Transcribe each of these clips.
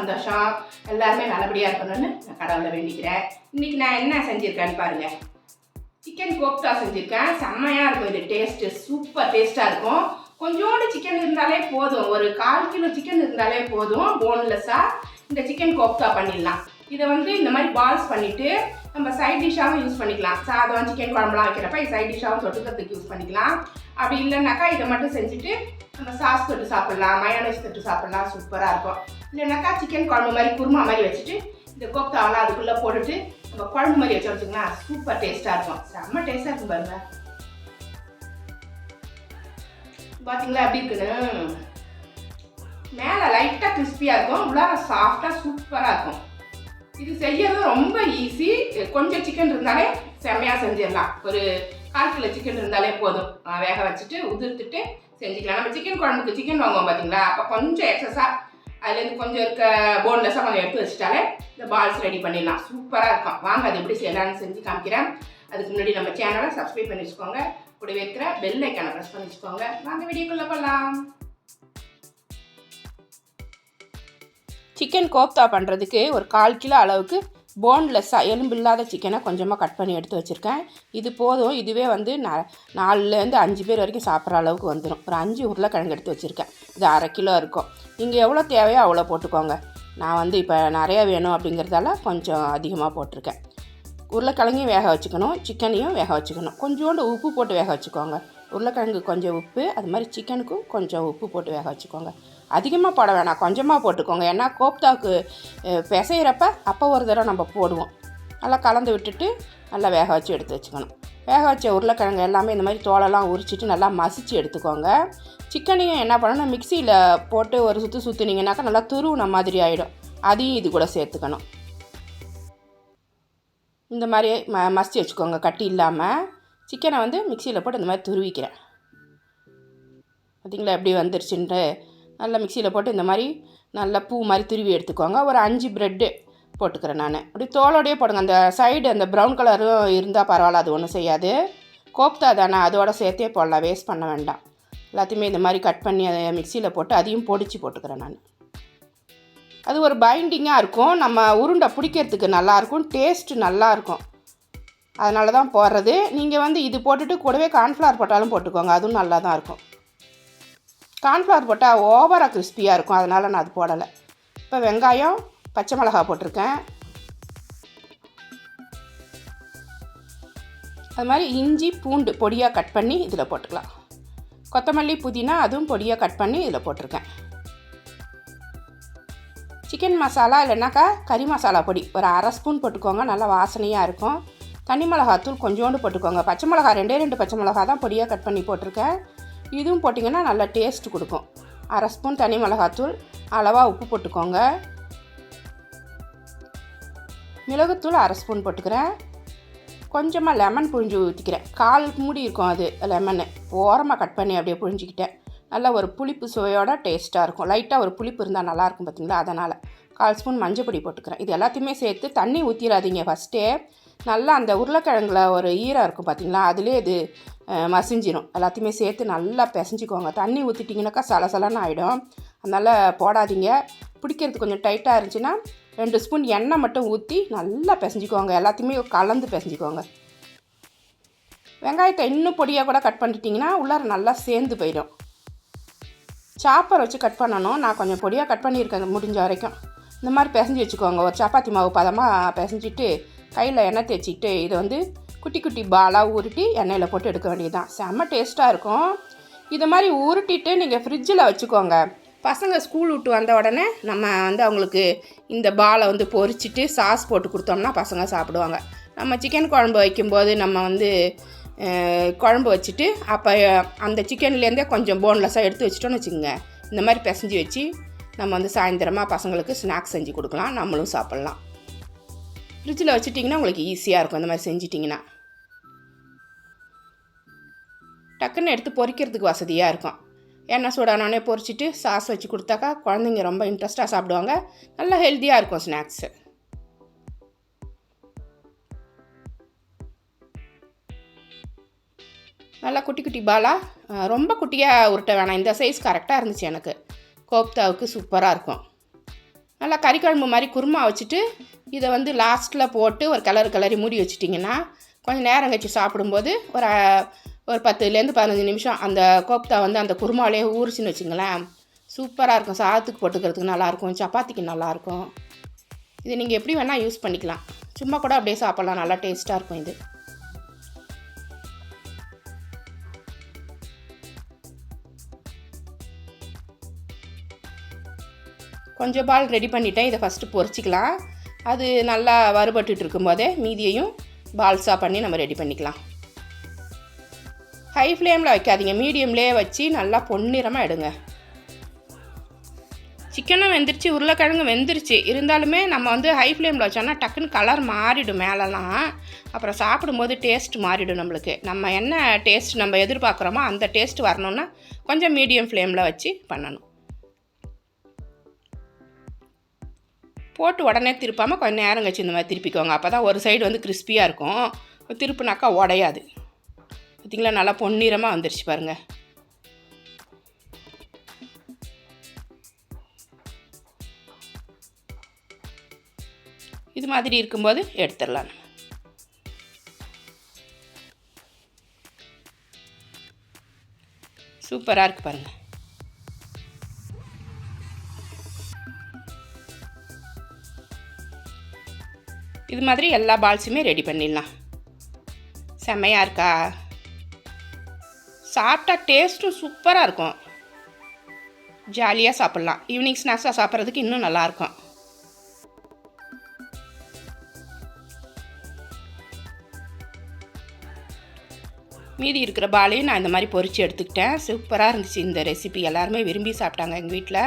சந்தோஷம். எல்லாருமே நல்லபடியாக இருக்கணும்னு நான் கடவுளை வேண்டிக்கிறேன். இன்னைக்கு நான் என்ன செஞ்சுருக்கேன்னு பாருங்கள் சிக்கன் கோப்தா செஞ்சுருக்கேன். செம்மையாக இருக்கும் இது. டேஸ்ட்டு சூப்பர் டேஸ்ட்டாக இருக்கும். கொஞ்சோண்டு சிக்கன் இருந்தாலே போதும். ஒரு கால் கிலோ சிக்கன் இருந்தாலே போதும். போன்லெஸ்ஸாக இந்த சிக்கன் கோப்தா பண்ணிடலாம். இதை வந்து இந்த மாதிரி பால்ஸ் பண்ணிவிட்டு நம்ம சைட் டிஷ்ஷாகவும் யூஸ் பண்ணிக்கலாம். சாதம் சிக்கன் குழம்புலாம் வைக்கிறப்ப சைட் டிஷ்ஷாகவும் தொட்டுக்கிறதுக்கு யூஸ் பண்ணிக்கலாம். அப்படி இல்லைனாக்கா இதை மட்டும் செஞ்சுட்டு நம்ம சாஸ் தொட்டு சாப்பிட்லாம் மயோனைஸ் தொட்டு சாப்பிட்லாம் சூப்பராக இருக்கும். இல்லைனாக்கா சிக்கன் குழம்பு மாதிரி குருமா மாதிரி வச்சுட்டு இந்த கோப்தாவெல்லாம் அதுக்குள்ளே போட்டுட்டு நம்ம குழம்பு மாதிரி வச்சு வச்சுங்களா சூப்பர் டேஸ்ட்டாக இருக்கும். செம்ம டேஸ்ட்டாக இருக்கும் பாருங்க. பார்த்தீங்களா எப்படி இருக்குன்னு? மேலே லைட்டாக கிறிஸ்பியாக இருக்கும் உள்ளார சாஃப்டாக சூப்பராக இருக்கும். இது செய்யறது ரொம்ப ஈஸி கொஞ்சம் சிக்கன் இருந்தாலே செம்மையாக செஞ்சிடலாம். ஒரு கால் கிலோ சிக்கன் இருந்தாலே போதும். வேக வச்சுட்டு உதிர்த்துட்டு செஞ்சுக்கலாம். நம்ம சிக்கன் குழம்புக்கு சிக்கன் வாங்குவோம் பார்த்தீங்களா அப்போ கொஞ்சம் எக்ஸஸாக அதுலேருந்து கொஞ்சம் இருக்க போன்லெஸ்ஸாக கொஞ்சம் எடுத்து வச்சுட்டாலே இந்த பால்ஸ் ரெடி பண்ணிடலாம். சூப்பராக இருக்கும். வாங்க அது எப்படி செய்யலாம்னு செஞ்சு காமிக்கிறேன். அதுக்கு முன்னாடி நம்ம சேனலை சப்ஸ்கிரைப் பண்ணி வச்சுக்கோங்க. கூடவே இருக்கிற பெல் ஐக்கானை ப்ரெஸ் பண்ணி வச்சுக்கோங்க. வாங்க வீடியோக்குள்ளே போகலாம் சிக்கன் கோப்தா பண்ணுறதுக்கு ஒரு கால் கிலோ அளவுக்கு போன்லெஸ்ஸாக எலும்பு இல்லாத சிக்கனை கொஞ்சமாக கட் பண்ணி எடுத்து வச்சுருக்கேன். இது போதும். இதுவே வந்து நா நாலுலேருந்து அஞ்சு பேர் வரைக்கும் சாப்பிட்ற அளவுக்கு வந்துடும் ஒரு அஞ்சு உருளைக்கிழங்கு எடுத்து வச்சுருக்கேன். இது அரை கிலோ இருக்கும். நீங்கள் எவ்வளோ தேவையோ அவ்வளோ போட்டுக்கோங்க. நான் வந்து இப்போ நிறையா வேணும் அப்படிங்கிறதால கொஞ்சம் அதிகமாக போட்டிருக்கேன். உருளைக்கிழங்கையும் வேக வச்சுக்கணும். சிக்கனையும் வேக வச்சுக்கணும். கொஞ்சோண்டு உப்பு போட்டு வேக வச்சுக்கோங்க. உருளைக்கிழங்கு கொஞ்சம் உப்பு அது மாதிரி சிக்கனுக்கும் கொஞ்சம் உப்பு போட்டு வேக வச்சுக்கோங்க. அதிகமாக போட வேணாம். கொஞ்சமாக போட்டுக்கோங்க. ஏன்னா கோப்தாவுக்கு பிசையிறப்ப அப்போ ஒரு தடவை நம்ம போடுவோம். நல்லா கலந்து விட்டுட்டு நல்லா வேக வச்சு எடுத்து வச்சுக்கணும். வேக வச்ச உருளைக்கிழங்கு எல்லாமே இந்த மாதிரி தோலெல்லாம் உரிச்சிட்டு நல்லா மசிச்சு எடுத்துக்கோங்க. சிக்கனையும் என்ன பண்ணணும்? மிக்சியில் போட்டு ஒரு சுற்று சுற்றுனீங்கனாக்கா நல்லா துருவுன மாதிரி ஆகிடும் அதையும் இது கூட சேர்த்துக்கணும். இந்த மாதிரி ம மசிச்சு வச்சுக்கோங்க. கட்டி இல்லாமல் சிக்கனை வந்து மிக்சியில் போட்டு இந்த மாதிரி துருவிக்கிறேன். பார்த்தீங்களா எப்படி வந்துருச்சுன்ட்டு நல்லா மிக்சியில் போட்டு இந்த மாதிரி நல்லா பூ மாதிரி துருவி எடுத்துக்கோங்க. ஒரு அஞ்சு ப்ரெட்டு போட்டுக்கிறேன் நான். அப்படி தோலோடையே போடுங்க. அந்த சைடு அந்த ப்ரௌன் கலரும் இருந்தால் பரவாயில்ல அது ஒன்றும் செய்யாது. கோப்தா தானே அதோட சேர்த்தே போடலாம் வேஸ்ட் பண்ண வேண்டாம். எல்லாத்தையுமே இந்த மாதிரி கட் பண்ணி அதை மிக்சியில் போட்டு அதையும் பொடிச்சு போட்டுக்கிறேன் நான். அது ஒரு பைண்டிங்காக இருக்கும். நம்ம உருண்டை பிடிக்கிறதுக்கு நல்லாயிருக்கும் டேஸ்ட்டு நல்லாயிருக்கும் அதனால தான் போடுறது. நீங்கள் வந்து இது போட்டுட்டு கூடவே கார்ன்ஃப்ளவர் போட்டாலும் போட்டுக்கோங்க. அதுவும் நல்லா தான் இருக்கும். கார்ன்ஃப்ளவர் போட்டால் ஓவராக கிறிஸ்பியாக இருக்கும். அதனால் நான் அது போடலை. இப்போ வெங்காயம் பச்சை மிளகா போட்டிருக்கேன். அது மாதிரி இஞ்சி பூண்டு பொடியாக கட் பண்ணி இதில் போட்டுக்கலாம். கொத்தமல்லி புதினா அதுவும் பொடியாக கட் பண்ணி இதில் போட்டிருக்கேன். சிக்கன் மசாலா இல்லைனாக்கா கறி மசாலா பொடி. ஒரு அரை ஸ்பூன் போட்டுக்கோங்க. நல்லா வாசனையாக இருக்கும். தனி மிளகாத்தூள் கொஞ்சோண்டு போட்டுக்கோங்க. பச்சை மிளகா ரெண்டே ரெண்டு பச்சை மிளகா தான் பொடியாக கட் பண்ணி போட்டிருக்கேன். இதுவும் போட்டிங்கன்னா நல்லா டேஸ்ட் கொடுக்கும். அரை ஸ்பூன் தனி மிளகாத்தூள் அளவாக உப்பு போட்டுக்கோங்க. மிளகுத்தூள் அரை ஸ்பூன் போட்டுக்கிறேன். கொஞ்சமாக லெமன் புழிஞ்சு ஊற்றிக்கிறேன் கால் மூடி இருக்கும் அது லெமனு ஓரமாக கட் பண்ணி அப்படியே புழிஞ்சிக்கிட்டேன். நல்ல ஒரு புளிப்பு சுவையோட டேஸ்ட்டாக இருக்கும். லைட்டாக ஒரு புளிப்பு இருந்தால் நல்லாயிருக்கும் பார்த்தீங்களா அதனால் கால் ஸ்பூன் மஞ்சள் பொடி போட்டுக்கிறேன். இது எல்லாத்தையுமே சேர்த்து தண்ணி ஊற்றிடாதீங்க ஃபஸ்ட்டே நல்லா அந்த உருளைக்கிழங்குல ஒரு ஈரம் இருக்கும் பார்த்திங்களா அதுலேயே இது மசிஞ்சிடும் எல்லாத்தையுமே சேர்த்து நல்லா பிசைஞ்சிக்கோங்க. தண்ணி ஊற்றிட்டிங்கனாக்கா சலசலன்னு ஆகிடும் அதனால் போடாதீங்க. பிடிக்கிறது கொஞ்சம் டைட்டாக இருந்துச்சுன்னா ரெண்டு ஸ்பூன் எண்ணெய் மட்டும் ஊற்றி நல்லா பிசைஞ்சிக்கோங்க. எல்லாத்தையுமே கலந்து பிசைஞ்சிக்கோங்க. வெங்காயத்தை இன்னும் பொடியாக கூட கட் பண்ணிட்டீங்கன்னா உள்ளார நல்லா சேர்ந்து போயிடும். சாப்பர் வச்சு கட் பண்ணணும். நான் கொஞ்சம் பொடியாக கட் பண்ணியிருக்கேன் முடிஞ்ச வரைக்கும். இந்த மாதிரி பிசைஞ்சு வச்சுக்கோங்க. ஒரு சப்பாத்தி மாவு பதமாக பிசைஞ்சிட்டு கையில் எண்ணெய் தேய்ச்சிட்டு இதை வந்து குட்டி குட்டி பாலாக உருட்டி எண்ணெயில் போட்டு எடுக்க வேண்டியதுதான். செம்ம டேஸ்ட்டாக இருக்கும். இது மாதிரி உருட்டிட்டு நீங்கள் ஃப்ரிட்ஜில் வச்சுக்கோங்க. பசங்க ஸ்கூல் விட்டு வந்த உடனே நம்ம வந்து அவங்களுக்கு இந்த பாலை வந்து பொறிச்சிட்டு சாஸ் போட்டு கொடுத்தோம்னா பசங்க சாப்பிடுவாங்க. நம்ம சிக்கன் குழம்பு வைக்கும்போது நம்ம வந்து குழம்பு வச்சுட்டு அப்போ அந்த சிக்கன்லேருந்தே கொஞ்சம் போன்லெஸ்ஸாக எடுத்து வச்சிட்டோன்னு வச்சுக்கோங்க. இந்த மாதிரி பிசைஞ்சு வச்சு நம்ம வந்து சாயந்தரமாக பசங்களுக்கு ஸ்நாக்ஸ் செஞ்சு கொடுக்கலாம். நம்மளும் சாப்பிட்லாம். ஃப்ரிட்ஜில் வச்சுட்டிங்கன்னா உங்களுக்கு ஈஸியாக இருக்கும். இந்த மாதிரி செஞ்சிட்டிங்கன்னா. டக்குன்னு எடுத்து பொரிக்கிறதுக்கு வசதியாக இருக்கும். எண்ணெய் சூடானோடனே பொரிச்சிட்டு சாஸ் வச்சு கொடுத்தாக்கா குழந்தைங்க ரொம்ப இன்ட்ரெஸ்ட்டாக சாப்பிடுவாங்க. நல்லா ஹெல்த்தியாக இருக்கும் ஸ்நாக்ஸு நல்லா குட்டி குட்டி பாலா ரொம்ப குட்டியாக உருட்ட வேணாம். இந்த சைஸ் கரெக்டாக இருந்துச்சு எனக்கு. கோப்தாவுக்கு சூப்பராக இருக்கும். நல்லா கறிக்குழம்பு மாதிரி குருமா வச்சுட்டு இதை வந்து லாஸ்ட்டில் போட்டு ஒரு கலர் கலரி மூடி வச்சிட்டிங்கன்னா கொஞ்சம் நேரம் கழிச்சு சாப்பிடும்போது ஒரு ஒரு பத்துலேருந்து பதினஞ்சு நிமிஷம் அந்த கோப்தா வந்து அந்த குருமாவிலே ஊறிச்சின்னு வச்சுங்களேன். சூப்பராக இருக்கும். சாதத்துக்கு போட்டுக்கிறதுக்கு நல்லாயிருக்கும். சப்பாத்திக்கு நல்லாயிருக்கும். இது நீங்கள் எப்படி வேணால் யூஸ் பண்ணிக்கலாம். சும்மா கூட அப்படியே சாப்பிட்லாம். நல்லா டேஸ்ட்டாக இருக்கும் இது. கொஞ்சம் பால் ரெடி பண்ணிட்டேன். இதை ஃபஸ்ட்டு பொறிச்சிக்கலாம் அது நல்லா வறுபட்டுட்டு இருக்கும்போதே மீதியையும் பால்ஸாக பண்ணி நம்ம ரெடி பண்ணிக்கலாம். ஹை ஃப்ளேமில் வைக்காதீங்க. மீடியம்லேயே வச்சு நல்லா பொன்னிறமாக எடுங்க. சிக்கனும் வெந்துருச்சு உருளைக்கிழங்கு வெந்துருச்சு. இருந்தாலுமே நம்ம வந்து ஹை ஃப்ளேமில் வச்சோன்னா டக்குன்னு கலர் மாறிடும் மேலெலாம் அப்புறம் சாப்பிடும்போது டேஸ்ட் மாறிடும் நம்மளுக்கு. நம்ம என்ன டேஸ்ட் நம்ம எதிர்பார்க்குறோமோ அந்த டேஸ்ட் வரணும்னா கொஞ்சம் மீடியம் ஃப்ளேமில் வச்சு பண்ணணும். போட்டு உடனே திருப்பாமல் கொஞ்சம் நேரம் கழிச்சு இந்த மாதிரி திருப்பிக்கோங்க. அப்போ தான் ஒரு சைடு வந்து கிறிஸ்பியாக இருக்கும். திருப்புனாக்கா உடையாது. பார்த்தீங்களா நல்லா பொன்னிறமாக வந்துருச்சு பாருங்கள் இது மாதிரி இருக்கும்போது எடுத்துடலாம் நம்ம. சூப்பராக இருக்கு பாருங்கள் இது மாதிரி எல்லா பால்ஸுமே ரெடி பண்ணிடலாம். செம்மையாக இருக்கா? சாப்பிட்டா டேஸ்ட்டும் சூப்பராக இருக்கும். ஜாலியாக சாப்பிட்லாம். ஈவினிங் ஸ்நாக்ஸாக சாப்பிட்றதுக்கு இன்னும் நல்லாயிருக்கும் மீதி இருக்கிற பாலையும் நான் இந்த மாதிரி பொறிச்சு எடுத்துக்கிட்டேன். சூப்பராக இருந்துச்சு இந்த ரெசிபி எல்லாருமே விரும்பி சாப்பிட்டாங்க எங்கள் வீட்டில்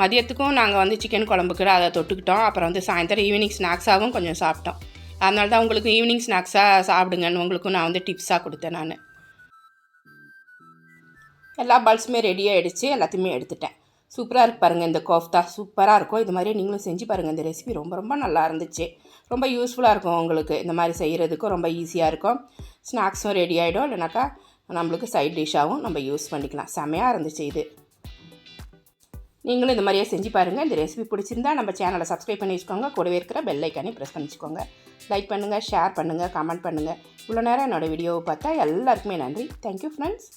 மதியத்துக்கும் நாங்கள் வந்து சிக்கன் குழம்புக்கு அதை தொட்டுக்கிட்டோம். அப்புறம் வந்து சாயந்தரம் ஈவினிங் ஸ்நாக்ஸாகவும் கொஞ்சம் சாப்பிட்டோம். அதனால தான் உங்களுக்கு ஈவினிங் ஸ்நாக்ஸாக சாப்பிடுங்கன்னு உங்களுக்கும் நான் வந்து டிப்ஸாக கொடுத்தேன் நான். எல்லா பால்ஸுமே ரெடி ஆகிடுச்சு எல்லாத்தையுமே எடுத்துட்டேன். சூப்பராக இருக்கு பாருங்கள் இந்த கோஃப்தா சூப்பராக இருக்கும். இது மாதிரி நீங்களும் செஞ்சு பாருங்கள் இந்த ரெசிபி ரொம்ப ரொம்ப நல்லா இருந்துச்சு. ரொம்ப யூஸ்ஃபுல்லாக இருக்கும் உங்களுக்கு இந்த மாதிரி செய்கிறதுக்கும் ரொம்ப ஈஸியாக இருக்கும். ஸ்நாக்ஸும் ரெடி ஆகிடும் இல்லைனாக்கா நம்மளுக்கு சைட் டிஷ்ஷாகவும் நம்ம யூஸ் பண்ணிக்கலாம். செமையாக இருந்துச்சு இது. நீங்களும் இந்த மாதிரியே செஞ்சு பாருங்கள் இந்த ரெசிபி பிடிச்சிருந்தா நம்ம சேனலை சப்ஸ்கிரைப் பண்ணி வச்சுக்கோங்க. கூடவே இருக்கிற பெல் ஐக்கானே ப்ரெஸ் பண்ணி வச்சுக்கோங்க. லைக் பண்ணுங்கள் ஷேர் பண்ணுங்கள் கமெண்ட் பண்ணுங்கள் இவ்வளோ நேரம் என்னோடய வீடியோவை பார்த்தா எல்லாருக்குமே நன்றி. Thank you friends